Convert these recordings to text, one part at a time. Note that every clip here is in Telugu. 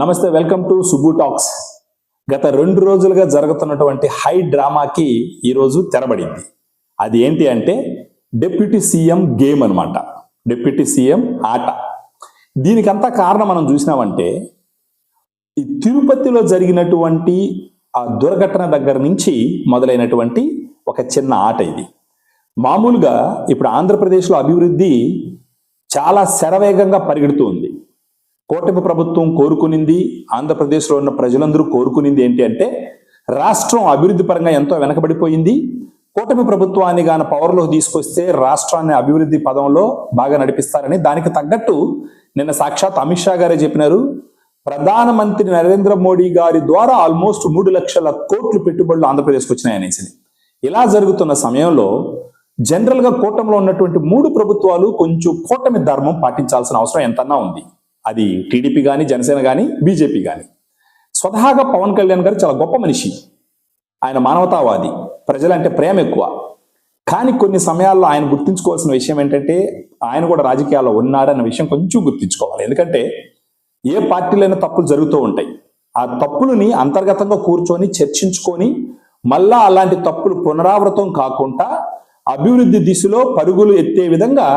నమస్తే వెల్కమ్ టు సుబ్బు టాక్స్. గత రెండు రోజులుగా జరుగుతున్నటువంటి హై డ్రామాకి ఈరోజు తెరబడింది. అది ఏంటి అంటే డిప్యూటీ సీఎం గేమ్ అన్నమాట. డిప్యూటీ సీఎం ఆట. దీనికంతా కారణం మనం చూసినామంటే ఈ తిరుపతిలో జరిగినటువంటి ఆ దుర్ఘటన దగ్గర నుంచి మొదలైనటువంటి ఒక చిన్న ఆట ఇది. మామూలుగా ఇప్పుడు ఆంధ్రప్రదేశ్లో అభివృద్ధి చాలా శరవేగంగా పరిగెడుతూ కూటమి ప్రభుత్వం కోరుకునింది ఆంధ్రప్రదేశ్లో ఉన్న ప్రజలందరూ కోరుకునింది ఏంటి అంటే రాష్ట్రం అభివృద్ధి పరంగా ఎంతో వెనకబడిపోయింది. కూటమి ప్రభుత్వాన్ని గాన పవర్లో తీసుకొస్తే రాష్ట్రాన్ని అభివృద్ధి పదంలో బాగా నడిపిస్తారని దానికి తగ్గట్టు నిన్న సాక్షాత్ అమిత్ షా గారే చెప్పినారు. ప్రధానమంత్రి నరేంద్ర మోడీ గారి ద్వారా ఆల్మోస్ట్ మూడు లక్షల కోట్లు పెట్టుబడులు ఆంధ్రప్రదేశ్కి వచ్చినాయనేసి ఇలా జరుగుతున్న సమయంలో జనరల్గా కూటమిలో ఉన్నటువంటి మూడు ప్రభుత్వాలు కొంచెం కూటమి ధర్మం పాటించాల్సిన అవసరం ఎంతన్నా ఉంది. అది టీడీపీ కానీ జనసేన కానీ బీజేపీ కానీ స్వతహాగా పవన్ కళ్యాణ్ గారు చాలా గొప్ప మనిషి. ఆయన మానవతావాది. ప్రజలంటే ప్రేమ ఎక్కువ. కానీ కొన్ని సమయాల్లో ఆయన గుర్తించుకోవాల్సిన విషయం ఏంటంటే ఆయన కూడా రాజకీయాల్లో ఉన్నాడన్న విషయం కొంచెం గుర్తించుకోవాలి. ఎందుకంటే ఏ పార్టీలైనా తప్పులు జరుగుతూ ఉంటాయి. ఆ తప్పులని అంతర్గతంగా కూర్చొని చర్చించుకొని మళ్ళా అలాంటి తప్పులు పునరావృతం కాకుండా అభివృద్ధి దిశలో పరుగులు ఎత్తే విధంగా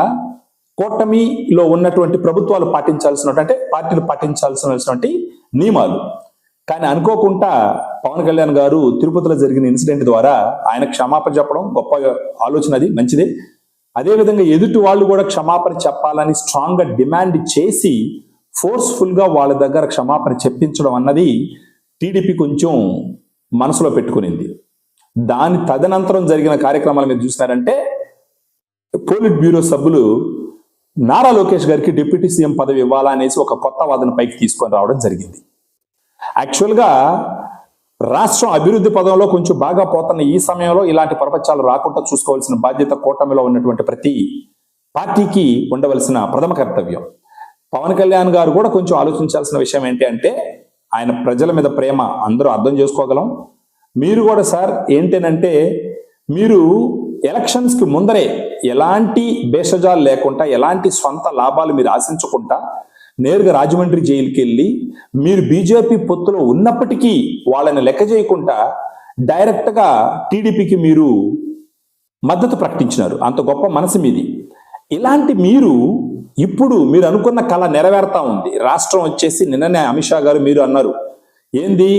కూటమిలో ఉన్నటువంటి ప్రభుత్వాలు పాటించాల్సినటువంటి అంటే పార్టీలు పాటించాల్సినటువంటి నియమాలు. కానీ అనుకోకుండా పవన్ కళ్యాణ్ గారు తిరుపతిలో జరిగిన ఇన్సిడెంట్ ద్వారా ఆయన క్షమాపణ చెప్పడం గొప్ప ఆలోచన అది మంచిదే. అదేవిధంగా ఎదుటి వాళ్ళు కూడా క్షమాపణ చెప్పాలని స్ట్రాంగ్గా డిమాండ్ చేసి ఫోర్స్ఫుల్గా వాళ్ళ దగ్గర క్షమాపణ చెప్పించడం అన్నది టీడీపీ కొంచెం మనసులో పెట్టుకునింది. దాని తదనంతరం జరిగిన కార్యక్రమాలు మీద చూసినారంటే పోలిట్ బ్యూరో సభ్యులు నారా లోకేష్ గారికి డిప్యూటీ సీఎం పదవి ఇవ్వాలా అనేసి ఒక కొత్త వాదన పైకి తీసుకొని రావడం జరిగింది. యాక్చువల్గా రాష్ట్రం అభివృద్ధి పదంలో కొంచెం బాగా పోతున్న ఈ సమయంలో ఇలాంటి ప్రపంచాలు రాకుండా చూసుకోవాల్సిన బాధ్యత కూటమిలో ఉన్నటువంటి ప్రతి పార్టీకి ఉండవలసిన ప్రథమ కర్తవ్యం. పవన్ కళ్యాణ్ గారు కూడా కొంచెం ఆలోచించాల్సిన విషయం ఏంటి అంటే ఆయన ప్రజల మీద ప్రేమ అందరూ అర్థం చేసుకోగలం. మీరు కూడా సార్ ఏంటనంటే మీరు ఎలక్షన్స్కి ముందరే ఎలాంటి భేషజాలు లేకుండా ఎలాంటి సొంత లాభాలు మీరు ఆశించకుండా నేరుగా రాజమండ్రి జైలుకి వెళ్ళి మీరు బీజేపీ పొత్తులో ఉన్నప్పటికీ వాళ్ళని లెక్క చేయకుండా డైరెక్ట్గా టీడీపీకి మీరు మద్దతు ప్రకటించినారు. అంత గొప్ప మనసు మీది. ఇలాంటి మీరు ఇప్పుడు మీరు అనుకున్న కళ నెరవేరుతా ఉంది. రాష్ట్రం వచ్చేసి నిన్ననే అమిత్ షా గారు మీరు అన్నారు. ఏంది?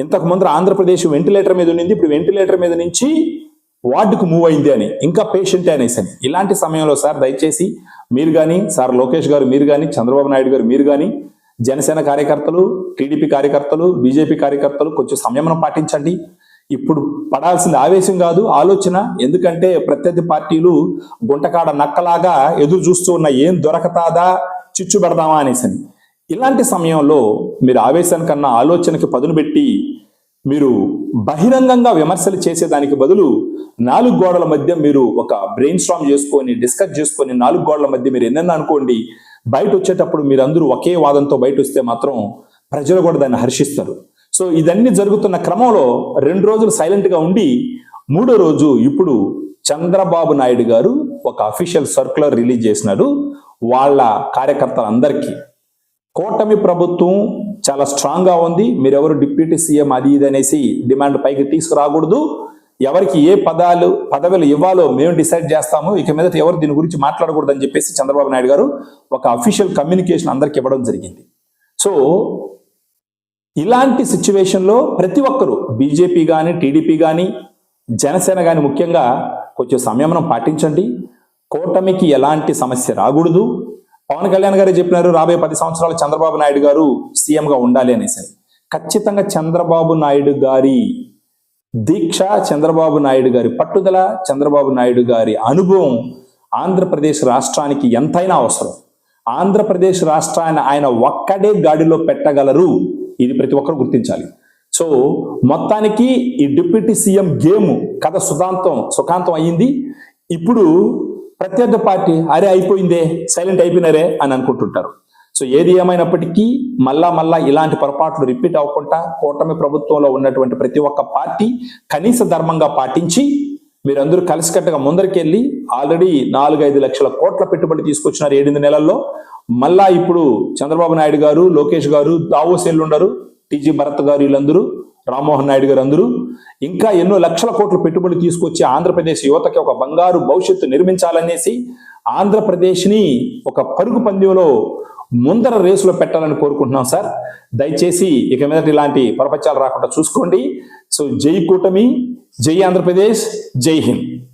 ఇంతకు ముందు ఆంధ్రప్రదేశ్ వెంటిలేటర్ మీద ఉండింది ఇప్పుడు వెంటిలేటర్ మీద నుంచి వార్డుకు మూవ్ అయింది అని ఇంకా పేషెంట్ అనేసి అని. ఇలాంటి సమయంలో సార్ దయచేసి మీరు కానీ సార్ లోకేష్ గారు మీరు కానీ చంద్రబాబు నాయుడు గారు మీరు కానీ జనసేన కార్యకర్తలు టీడీపీ కార్యకర్తలు బీజేపీ కార్యకర్తలు కొంచెం సంయమనం పాటించండి. ఇప్పుడు పడాల్సింది ఆవేశం కాదు ఆలోచన. ఎందుకంటే ప్రత్యర్థి పార్టీలు గుంటకాడ నక్కలాగా ఎదురు చూస్తూ ఉన్న ఏం దొరకతాదా చిచ్చు పెడదామా అనేసి అని. ఇలాంటి సమయంలో మీరు ఆవేశానికన్నా ఆలోచనకి పదును పెట్టి మీరు బహిరంగంగా విమర్శలు చేసేదానికి బదులు నాలుగు గోడల మధ్య మీరు ఒక బ్రెయిన్ స్ట్రామ్ చేసుకొని డిస్కస్ చేసుకొని నాలుగు గోడల మధ్య మీరు ఎన్నెన్న అనుకోండి బయట వచ్చేటప్పుడు మీరందరూ ఒకే వాదంతో బయట వస్తే మాత్రం ప్రజలు కూడా దాన్ని హర్షిస్తారు. సో ఇదన్నీ జరుగుతున్న క్రమంలో రెండు రోజులు సైలెంట్గా ఉండి మూడో రోజు ఇప్పుడు చంద్రబాబు నాయుడు గారు ఒక అఫీషియల్ సర్క్యులర్ రిలీజ్ చేసినారు వాళ్ళ కార్యకర్తలందరికీ. కూటమి ప్రభుత్వం చాలా స్ట్రాంగ్గా ఉంది ఉంది. మీరెవరు డిప్యూటీ సీఎం అది ఇది అనేసి డిమాండ్ పైకి తీసుకురాకూడదు. ఎవరికి ఏ పదాలు పదవులు ఇవ్వాలో మేము డిసైడ్ చేస్తాము. ఇక మీద ఎవరు దీని గురించి మాట్లాడకూడదు అని చెప్పేసి చంద్రబాబు నాయుడు గారు ఒక అఫీషియల్ కమ్యూనికేషన్ అందరికి ఇవ్వడం జరిగింది. సో ఇలాంటి సిచ్యువేషన్లో ప్రతి ఒక్కరూ బీజేపీ కానీ టీడీపీ కానీ జనసేన కానీ ముఖ్యంగా కొంచెం సంయమనం పాటించండి. కూటమికి ఎలాంటి సమస్య రాకూడదు. పవన్ కళ్యాణ్ గారు చెప్పినారు రాబోయే పది సంవత్సరాలు చంద్రబాబు నాయుడు గారు సీఎం గా ఉండాలి అనేసి. ఖచ్చితంగా చంద్రబాబు నాయుడు గారి దీక్ష చంద్రబాబు నాయుడు గారి పట్టుదల చంద్రబాబు నాయుడు గారి అనుభవం ఆంధ్రప్రదేశ్ రాష్ట్రానికి ఎంతైనా అవసరం. ఆంధ్రప్రదేశ్ రాష్ట్రాన్ని ఆయన ఒక్కడే గాడిలో పెట్టగలరు ఇది ప్రతి ఒక్కరు గుర్తించాలి. సో మొత్తానికి ఈ డిప్యూటీ సీఎం గేమ్ కథ సుధాంతం సుఖాంతం అయ్యింది. ఇప్పుడు ప్రత్యర్థి పార్టీ అరే అయిపోయిందే సైలెంట్ అయిపోయినారే అని అనుకుంటుంటారు. సో ఏది ఏమైనప్పటికీ మళ్ళా మళ్ళా ఇలాంటి పొరపాట్లు రిపీట్ అవ్వకుండా కూటమి ప్రభుత్వంలో ఉన్నటువంటి ప్రతి ఒక్క పార్టీ కనీస ధర్మంగా పాటించి మీరందరూ కలిసికట్టుగా ముందరికెళ్ళి ఆల్రెడీ నాలుగు ఐదు లక్షల కోట్ల పెట్టుబడి తీసుకొచ్చినారు ఏడెనిమిది నెలల్లో. మళ్ళా ఇప్పుడు చంద్రబాబు నాయుడు గారు లోకేష్ గారు దావోస్ ఎల్లుండరు టీజీ భరత్ గారు వీళ్ళందరూ రామ్మోహన్ నాయుడు గారు అందరూ ఇంకా ఎన్నో లక్షల కోట్ల పెట్టుబడులు తీసుకొచ్చి ఆంధ్రప్రదేశ్ యువతకి ఒక బంగారు భవిష్యత్తు నిర్మించాలనేసి ఆంధ్రప్రదేశ్ని ఒక పరుగు పందెంలో ముందర రేసులో పెట్టాలని కోరుకుంటున్నాం సార్. దయచేసి ఇక మీద ఇలాంటి పరపత్యాలు రాకుండా చూసుకోండి. సో జై కూటమి జై ఆంధ్రప్రదేశ్ జై హింద్.